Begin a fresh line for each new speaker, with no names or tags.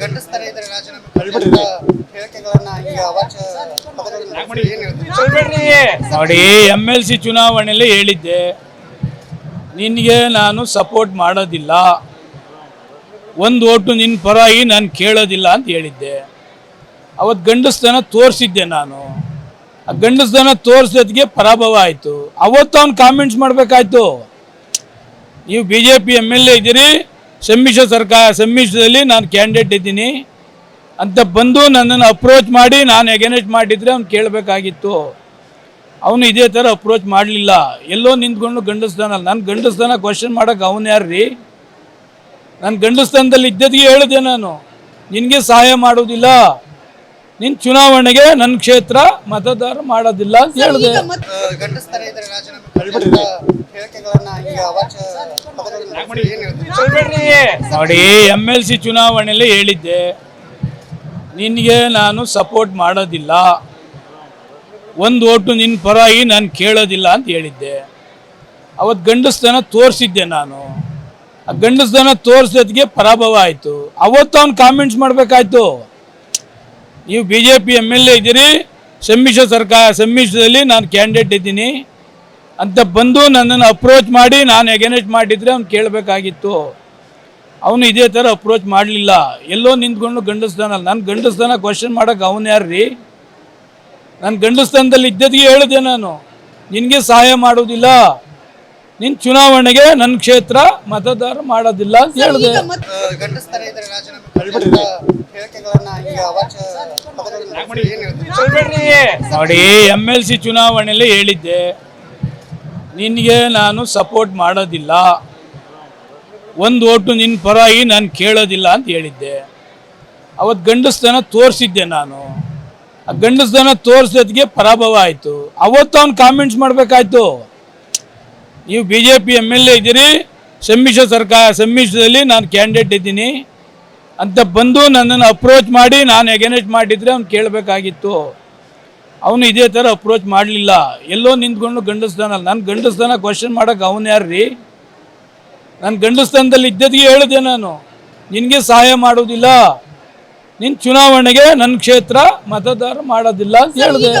ಗಂಡಸ್ತರ ಇದ್ರೆ ರಾಜೀನಾಮೆ?
ನೋಡಿ ಎಂ ಎಲ್ ಸಿ ಚುನಾವಣೆಯಲ್ಲಿ ಹೇಳಿದ್ದೆ ನಿನಗೆ ನಾನು ಸಪೋರ್ಟ್ ಮಾಡೋದಿಲ್ಲ. ಒಂದು ಓಟು ನಿನ್ನ ಪರವಾಗಿ ನಾನು ಕೇಳೋದಿಲ್ಲ ಅಂತ ಹೇಳಿದ್ದೆ. ಅವತ್ತು ಗಂಡಸ್ತನ ತೋರಿಸಿದ್ದೆ ನಾನು. ಆ ಗಂಡಸ್ತನ ತೋರಿಸೋದಕ್ಕೆ ಪರಾಭವ ಆಯಿತು. ಅವತ್ತು ಅವ್ನು ಕಾಮೆಂಟ್ಸ್ ಮಾಡಬೇಕಾಯ್ತು. ನೀವು B J P M L A ಇದ್ದೀರಿ ಸಮ್ಮಿಶ್ರ ಸರ್ಕಾರ, ಸಮ್ಮಿಶ್ರದಲ್ಲಿ ನಾನು ಕ್ಯಾಂಡಿಡೇಟ್ ಇದ್ದೀನಿ. ಅಂತ ಬಂದು ನನ್ನನ್ನು ಅಪ್ರೋಚ್ ಮಾಡಿ, ನಾನು ಎಗೇನೆಸ್ಟ್ ಮಾಡಿದರೆ ಅವ್ನು ಕೇಳಬೇಕಾಗಿತ್ತು. ಅವನು ಇದೇ ಥರ ಅಪ್ರೋಚ್ ಮಾಡಲಿಲ್ಲ. ಎಲ್ಲೋ ನಿಂತ್ಕೊಂಡು ಗಂಡಸ್ತಾನಲ್ಲ, ನಾನು ಗಂಡಸ್ತಾನ ಕ್ವಶನ್ ಮಾಡೋಕೆ ಅವನು ಯಾರ್ರೀ? ನಾನು ಗಂಡಸ್ತಾನದಲ್ಲಿ ಇದ್ದದಿಗೆ ಹೇಳಿದೆ ನಾನು. ನಿನಗೆ ಸಹಾಯ ಮಾಡೋದಿಲ್ಲ. ನಿನ್ನ ಚುನಾವಣೆಗೆ ನನ್ನ ಕ್ಷೇತ್ರ ಮತದಾರ ಮಾಡೋದಿಲ್ಲ ಅಂತ ಹೇಳಿದೆ. ನೋಡಿ ಎಂ ಎಲ್ ಸಿ ಚುನಾವಣೆಯಲ್ಲಿ ಹೇಳಿದ್ದೆ. ನಿನಗೆ ನಾನು ಸಪೋರ್ಟ್ ಮಾಡೋದಿಲ್ಲ. ಒಂದು ಓಟು ನಿನ್ನ ಪರವಾಗಿ ನಾನು ಕೇಳೋದಿಲ್ಲ ಅಂತ ಹೇಳಿದ್ದೆ. ಅವತ್ತು ಗಂಡಸ್ತನ ತೋರಿಸಿದ್ದೆ ನಾನು. ಆ ಗಂಡಸ್ತನ ತೋರಿಸೋದಕ್ಕೆ ಪರಾಭವ ಆಯಿತು. ಅವತ್ತು ಅವ್ನು ಕಾಮೆಂಟ್ಸ್ ಮಾಡಬೇಕಾಯ್ತು. ನೀವು B J P M L A ಇದ್ದೀರಿ, ಸಮ್ಮಿಶ್ರ ಸರ್ಕಾರ, ಸಮ್ಮಿಶ್ರದಲ್ಲಿ ನಾನು ಕ್ಯಾಂಡಿಡೇಟ್ ಇದ್ದೀನಿ ಅಂತ ಬಂದು ನನ್ನನ್ನು ಅಪ್ರೋಚ್ ಮಾಡಿ, ನಾನು ಎಗನೆಸ್ಟ್ ಮಾಡಿದರೆ ಅವ್ನು ಕೇಳಬೇಕಾಗಿತ್ತು. ಅವನು ಇದೇ ಥರ ಅಪ್ರೋಚ್ ಮಾಡಲಿಲ್ಲ. ಎಲ್ಲೋ ನಿಂತ್ಕೊಂಡು ಗಂಡಸ್ತಾನಲ್ಲ, ನಾನು ಗಂಡಸ್ತಾನ ಕ್ವಶನ್ ಮಾಡೋಕೆ ಅವನು ಯಾರ್ರೀ? ನಾನು ಗಂಡಸ್ತಾನದಲ್ಲಿ ಇದ್ದದಿಗೆ ಹೇಳಿದೆ ನಾನು. ನಿನಗೆ ಸಹಾಯ ಮಾಡೋದಿಲ್ಲ. ನಿನ್ನ ಚುನಾವಣೆಗೆ ನನ್ನ ಕ್ಷೇತ್ರ ಮತದಾರ ಮಾಡೋದಿಲ್ಲ ಅಂತ ಹೇಳಿದೆ? ನೋಡಿ ಎಂ ಎಲ್ ಸಿ ಚುನಾವಣೆಯಲ್ಲಿ ಹೇಳಿದ್ದೆ. ನಿನಗೆ ನಾನು ಸಪೋರ್ಟ್ ಮಾಡೋದಿಲ್ಲ. ಒಂದು ಓಟು ನಿನ್ನ ಪರವಾಗಿ ನಾನು ಕೇಳೋದಿಲ್ಲ ಅಂತ ಹೇಳಿದ್ದೆ. ಅವತ್ತು ಗಂಡಸ್ತನ ತೋರಿಸಿದ್ದೆ ನಾನು. ಆ ಗಂಡಸ್ತನ ತೋರಿಸೋದಕ್ಕೆ ಪರಾಭವ ಆಯಿತು. ಅವತ್ತು ಅವ್ನು ಕಾಮೆಂಟ್ಸ್ ಮಾಡಬೇಕಾಯ್ತು. ನೀವು B J P M L A ಇದ್ದೀರಿ ಸಮ್ಮಿಶ್ರ ಸರ್ಕಾರ ಸಮ್ಮಿಶ್ರದಲ್ಲಿ ನಾನು ಕ್ಯಾಂಡಿಡೇಟ್ ಇದ್ದೀನಿ ಅಂತ ಬಂದು ನನ್ನನ್ನು ಅಪ್ರೋಚ್ ಮಾಡಿ ನಾನು ಎಗೇನೆಸ್ಟ್ ಮಾಡಿದರೆ ಅವ್ನು ಕೇಳಬೇಕಾಗಿತ್ತು. ಅವನು ಇದೇ ಥರ ಅಪ್ರೋಚ್ ಮಾಡಲಿಲ್ಲ. ಎಲ್ಲೋ ನಿಂತ್ಕೊಂಡು ಗಂಡಸ್ತಾನ ನಾನು ಗಂಡಸ್ತಾನ ಕ್ವಶನ್ ಮಾಡೋಕೆ ಅವನು ಯಾರ್ರೀ? ನಾನು ಗಂಡಸ್ತಾನದಲ್ಲಿ ಇದ್ದದಿಗೆ ಹೇಳಿದೆ ನಾನು. ನಿನಗೆ ಸಹಾಯ ಮಾಡೋದಿಲ್ಲ. ನಿನ್ನ ಚುನಾವಣೆಗೆ ನನ್ನ ಕ್ಷೇತ್ರ ಮತದಾರ ಮಾಡೋದಿಲ್ಲ ಅಂತ ಹೇಳಿದೆ.